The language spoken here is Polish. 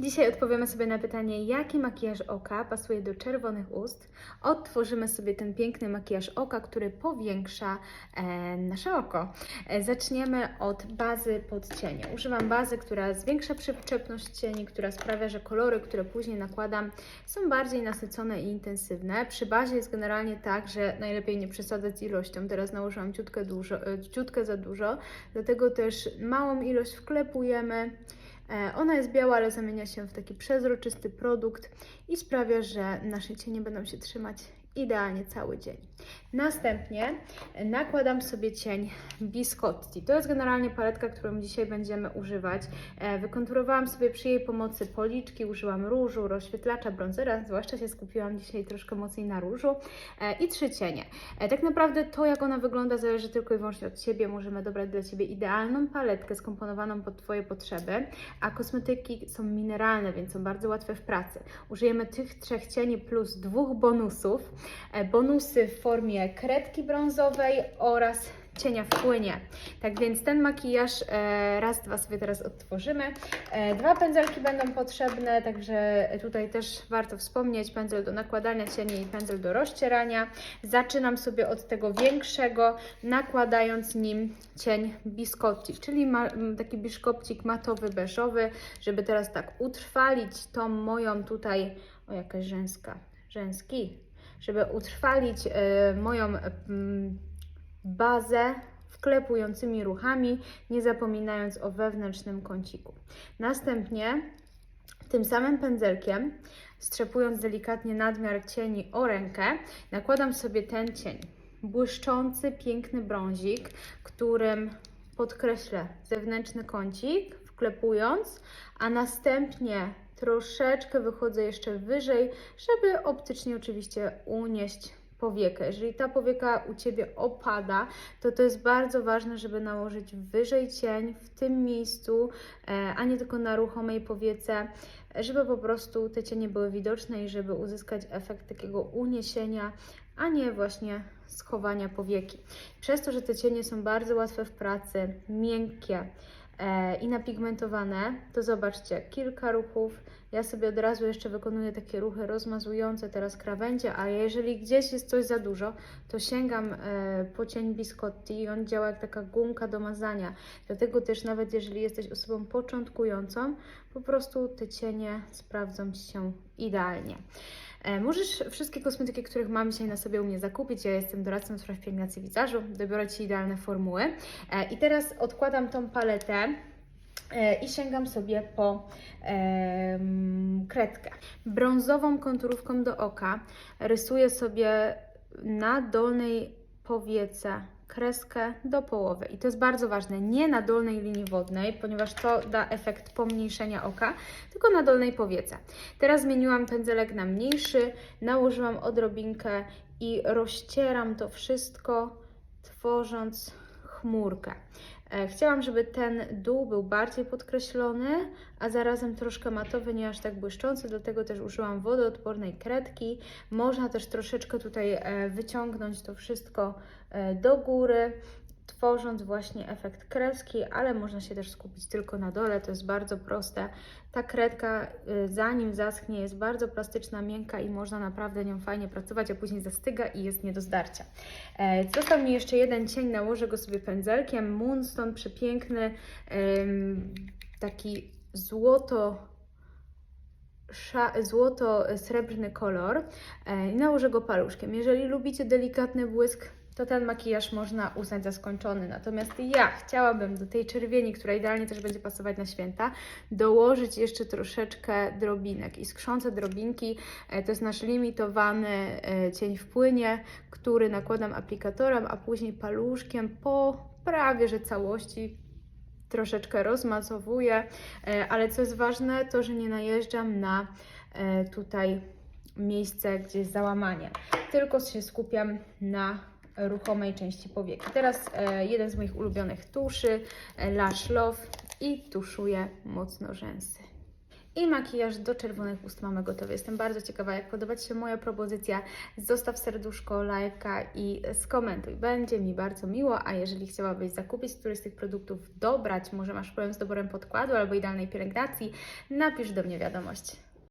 Dzisiaj odpowiemy sobie na pytanie, jaki makijaż oka pasuje do czerwonych ust. Odtworzymy sobie ten piękny makijaż oka, który powiększa e, nasze oko. E, zaczniemy od bazy pod cienie. Używam bazy, która zwiększa przyczepność cieni, która sprawia, że kolory, które później nakładam, są bardziej nasycone i intensywne. Przy bazie jest generalnie tak, że najlepiej nie przesadzać ilością. Teraz nałożyłam ciutkę, dużo, e, ciutkę za dużo, dlatego też małą ilość wklepujemy. E, Ona jest biała, ale zamienia się w taki przezroczysty produkt i sprawia, że nasze cienie będą się trzymać idealnie cały dzień. Następnie nakładam sobie cień Biscotti. To jest generalnie paletka, którą dzisiaj będziemy używać. E, Wykonturowałam sobie przy jej pomocy policzki, użyłam różu, rozświetlacza, bronzera, zwłaszcza się skupiłam dzisiaj troszkę mocniej na różu e, i trzy cienie. E, Tak naprawdę to, jak ona wygląda, zależy tylko i wyłącznie od Ciebie. Możemy dobrać dla Ciebie idealną paletkę skomponowaną pod Twoje potrzeby, a kosmetyki są mineralne, więc są bardzo łatwe w pracy. Użyjemy tych trzech cieni plus dwóch bonusów. E, Bonusy w formie kredki brązowej oraz cienia w płynie. Tak więc ten makijaż e, raz, dwa sobie teraz odtworzymy. E, dwa pędzelki będą potrzebne, także tutaj też warto wspomnieć, pędzel do nakładania cieni i pędzel do rozcierania. Zaczynam sobie od tego większego, nakładając nim cień biscotti, czyli ma, taki biszkopcik matowy, beżowy, żeby teraz tak utrwalić tą moją tutaj, o jakaś rzęska, rzęski, żeby utrwalić e, moją mm, bazę wklepującymi ruchami, nie zapominając o wewnętrznym kąciku. Następnie tym samym pędzelkiem, strzepując delikatnie nadmiar cieni o rękę, nakładam sobie ten cień. Błyszczący, piękny brązik, którym podkreślę zewnętrzny kącik, wklepując, a następnie troszeczkę wychodzę jeszcze wyżej, żeby optycznie oczywiście unieść powiekę. Jeżeli ta powieka u Ciebie opada, to to jest bardzo ważne, żeby nałożyć wyżej cień w tym miejscu, e, a nie tylko na ruchomej powiece, żeby po prostu te cienie były widoczne i żeby uzyskać efekt takiego uniesienia, a nie właśnie schowania powieki. Przez to, że te cienie są bardzo łatwe w pracy, miękkie, i napigmentowane, to zobaczcie, kilka ruchów. Ja sobie od razu jeszcze wykonuję takie ruchy rozmazujące teraz krawędzie, a jeżeli gdzieś jest coś za dużo, to sięgam e, po cień Biscotti i on działa jak taka gumka do mazania. Dlatego też nawet jeżeli jesteś osobą początkującą, po prostu te cienie sprawdzą Ci się idealnie. E, Możesz wszystkie kosmetyki, których mam dzisiaj na sobie u mnie zakupić. Ja jestem doradcą do spraw pielęgnacji wizażu. Dobiorę Ci idealne formuły. E, I teraz odkładam tą paletę e, i sięgam sobie po kredkę. Brązową konturówką do oka rysuję sobie na dolnej powiece kreskę do połowy. I to jest bardzo ważne, nie na dolnej linii wodnej, ponieważ to da efekt pomniejszenia oka, tylko na dolnej powiece. Teraz zmieniłam pędzelek na mniejszy, nałożyłam odrobinkę i rozcieram to wszystko, tworząc chmurkę. E, Chciałam, żeby ten dół był bardziej podkreślony, a zarazem troszkę matowy, nie aż tak błyszczący, dlatego też użyłam wodoodpornej kredki. Można też troszeczkę tutaj e, wyciągnąć to wszystko e, do góry, tworząc właśnie efekt kreski, ale można się też skupić tylko na dole, to jest bardzo proste. Ta kredka, y, zanim zaschnie, jest bardzo plastyczna, miękka i można naprawdę nią fajnie pracować, a później zastyga i jest nie do zdarcia. E, Został mi jeszcze jeden cień, nałożę go sobie pędzelkiem. Moonstone, przepiękny, taki złoto złoto-srebrny kolor e, i nałożę go paluszkiem. Jeżeli lubicie delikatny błysk, to ten makijaż można uznać za skończony. Natomiast ja chciałabym do tej czerwieni, która idealnie też będzie pasować na święta, dołożyć jeszcze troszeczkę drobinek. I skrzące drobinki e, to jest nasz limitowany e, cień w płynie, który nakładam aplikatorem, a później paluszkiem po prawie że całości troszeczkę rozmazowuję, e, ale co jest ważne, to że nie najeżdżam na tutaj miejsce, gdzie jest załamanie, tylko się skupiam na ruchomej części powieki. Teraz e, jeden z moich ulubionych tuszy, e, Lash Love i tuszuję mocno rzęsy. i makijaż do czerwonych ust mamy gotowy. Jestem bardzo ciekawa, jak podoba Ci się moja propozycja. Zostaw serduszko, lajka i skomentuj. Będzie mi bardzo miło, a jeżeli chciałabyś zakupić któryś z tych produktów, dobrać, może masz problem z doborem podkładu albo idealnej pielęgnacji, napisz do mnie wiadomość.